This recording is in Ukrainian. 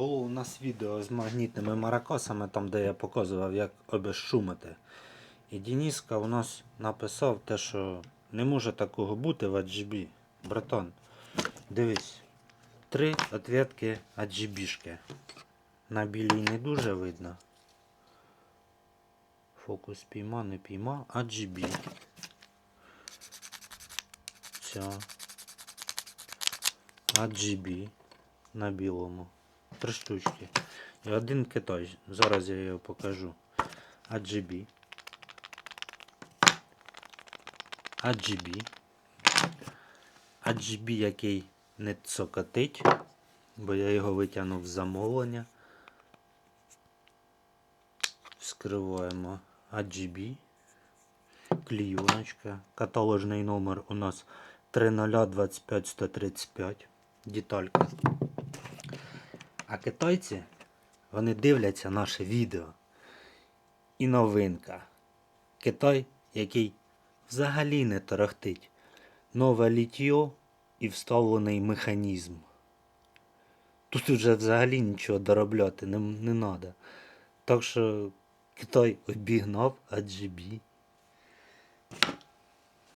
Було у нас відео з магнітними маракосами, там де я показував, як обезшумити. І Дениска у нас написав те, що не може такого бути в RGB. Братан, дивись. Три ответки RGB-шки. На білій не дуже видно. Фокус пійма, не пійма, RGB. Ця. RGB на білому. Три штучки. І один китай. Зараз я його покажу. RGB. RGB. RGB, який не цокотить, бо я його витягнув з замовлення. Вскриваємо RGB. Клійоночка. Каталожний номер у нас 3025135. Деталька. А китайці, вони дивляться наше відео. І новинка. Китай, який взагалі не торохтить. Нове літьо і вставлений механізм. Тут вже взагалі нічого доробляти не, треба. Так що Китай обігнав RGB.